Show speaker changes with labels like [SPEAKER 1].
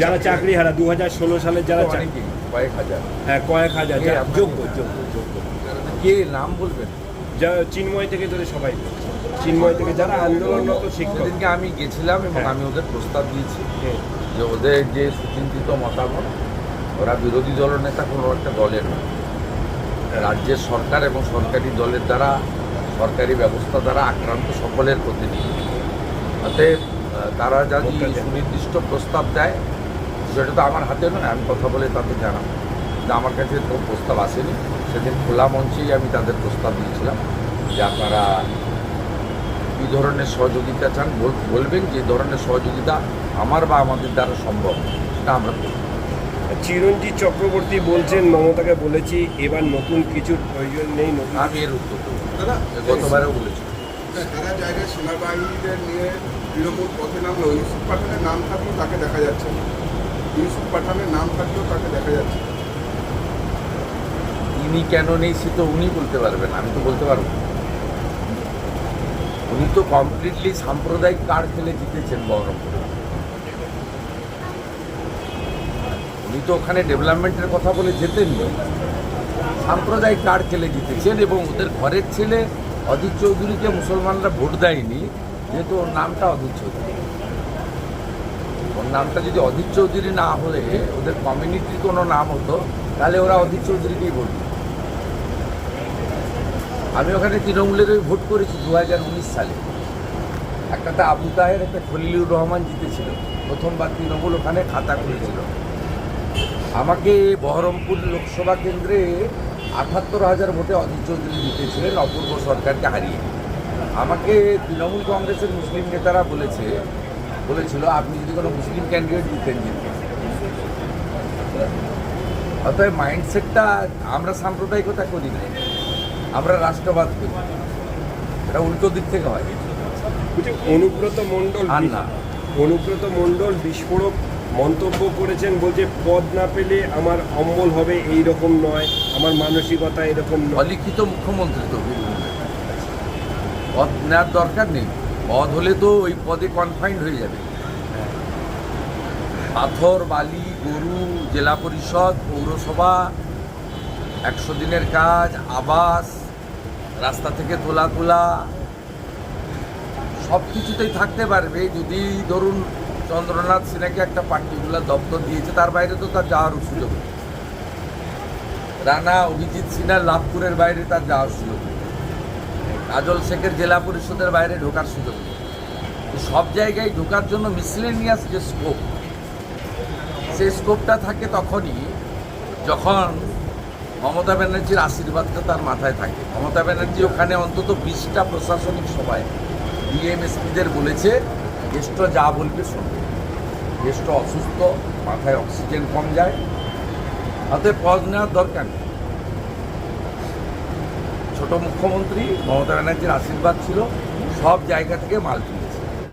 [SPEAKER 1] যারা চাকরি হারা দু হাজার ষোলো সালে যারা চাকরি
[SPEAKER 2] কয়েক হাজার।
[SPEAKER 1] হ্যাঁ কয়েক হাজার যারা যোগ্য যোগ্য যোগ্য।
[SPEAKER 2] কে নাম বলবেন?
[SPEAKER 1] যা চিন্ময় থেকে ধরে সবাই। চিন্ময় থেকে যারা আন্দোলনরত শিক্ষক।
[SPEAKER 2] আমি গেছিলাম এবং
[SPEAKER 1] হ্যাঁ।
[SPEAKER 2] আমি ওদের প্রস্তাব দিয়েছি যে ওদের যে সুচিন্তিত মতামত ওরা বিরোধী দলনেতা কোনো একটা দলের না। রাজ্যের সরকার এবং সরকারি দলের দ্বারা সরকারি ব্যবস্থা দ্বারা আক্রান্ত সকলের প্রতিনিধি। অতএব তারা যদি সুনির্দিষ্ট প্রস্তাব দেয় সেটা তো আমার হাতে নয় আমি কথা বলে তাদের জানাব। যে আমার কাছে কোনো প্রস্তাব আসেনি। সেদিন খোলা মঞ্চেই আমি তাদের প্রস্তাব দিয়েছিলাম যে আপনারা কী ধরনের সহযোগিতা চান বলবেন যে ধরনের সহযোগিতা আমার বা আমাদের দ্বারা সম্ভব সেটা আমরা করব।
[SPEAKER 1] চিরঞ্জিত চক্রবর্তী বলছেন মমতাকে বলেছি এবার নতুন কিছুর প্রয়োজন নেই নতুন
[SPEAKER 2] আমি এর উত্তর দেবো। গতবারেও বলেছি।
[SPEAKER 3] সারা জায়গায় সেনাবাহিনীদের নিয়ে তৃণমূল পথে নামলো ইউসুফ পাঠানের নাম থাকলেও তাকে দেখা যাচ্ছে না ইউসুফ পাঠানের নাম থাকলেও তাকে দেখা যাচ্ছে না।
[SPEAKER 2] তিনি কেন নেই সে তো উনি বলতে পারবেন, আমি তো বলতে পারব। উনি তো কমপ্লিটলি সাম্প্রদায়িক কার্ড খেলে জিতেছেন বহরমপুরে উনি তো ওখানে ডেভেলপমেন্টের কথা বলে জেতেননি সাম্প্রদায়িক কার্ড খেলে জিতেছেন এবং ওদের ঘরের ছেলে অজিত চৌধুরীকে মুসলমানরা ভোট দেয়নি যেহেতু ওর নামটা অধীর চৌধুরী। ওর নামটা যদি অধীর চৌধুরী না হলে, ওদের কমিউনিটির কোনো নাম হতো, তাহলে ওরা অধীর চৌধুরীকেই দিত। আমি ওখানে তৃণমূলের ভোট করেছি দু হাজার উনিশ সালে। একটাতে আবু তাহের, একটা খলিলুর রহমান জিতেছিল। প্রথমবার তৃণমূল ওখানে খাতা খুলেছিল। আমাকে বহরমপুর লোকসভা কেন্দ্রে আঠাত্তর হাজার ভোটে অধীর চৌধুরী জিতেছিলেন, অপূর্ব সরকারকে হারিয়ে। আমাকে তৃণমূল কংগ্রেসের মুসলিম নেতারা বলেছে বলেছিল আপনি যদি কোনো মুসলিম ক্যান্ডিডেট জিতেন জিততেন অতএব মাইন্ডসেটটা আমরা সাম্প্রদায়িকতা করি না আমরা রাষ্ট্রবাদ করি। এটা উল্টো দিক থেকে হয়।
[SPEAKER 1] অনুব্রত মণ্ডল
[SPEAKER 2] না।
[SPEAKER 1] অনুব্রত মণ্ডল বিস্ফোরক মন্তব্য করেছেন বলছে পদ না পেলে আমার অম্বল হবে এই রকম নয়। আমার মানসিকতা এরকম নয়।
[SPEAKER 2] অলিখিত মুখ্যমন্ত্রী তো। পদ নেওয়ার দরকার নেই। পদ হলে তো ওই পদে কনফাইন্ড হয়ে যাবে। পাথর, বালি, গরু, জেলা পরিষদ, পৌরসভা, একশো দিনের কাজ, আবাস, রাস্তা থেকে তোলা তোলা সব কিছুতেই থাকতে পারবে। যদি ধরুন চন্দ্রনাথ সিনহাকে একটা পার্টিকুলার দপ্তর দিয়েছে, তার বাইরে তো তার যাওয়ার সুযোগ রানা অভিজিৎ সিনহা লাভপুরের বাইরে তার যাওয়ার সুযোগ নেই। কাজল শেখের জেলা পরিষদের বাইরে ঢোকার সুযোগ সব জায়গায় ঢোকার জন্য মিসলেনিয়াস যে স্কোপ সেই স্কোপটা থাকে তখনই যখন মমতা ব্যানার্জির আশীর্বাদটা তার মাথায় থাকে। মমতা ব্যানার্জি ওখানে অন্তত বিশটা প্রশাসনিক সভায় ডিএমএসপিদের বলেছে, জ্যেষ্ঠ যা বলবে শুনবে। জ্যেষ্ঠ অসুস্থ, মাথায় অক্সিজেন কম যায়। হাতে পদ নেওয়ার দরকার নেই। ছোট মুখ্যমন্ত্রী মমতা ব্যানার্জির আশীর্বাদ ছিল সব জায়গা থেকে মাল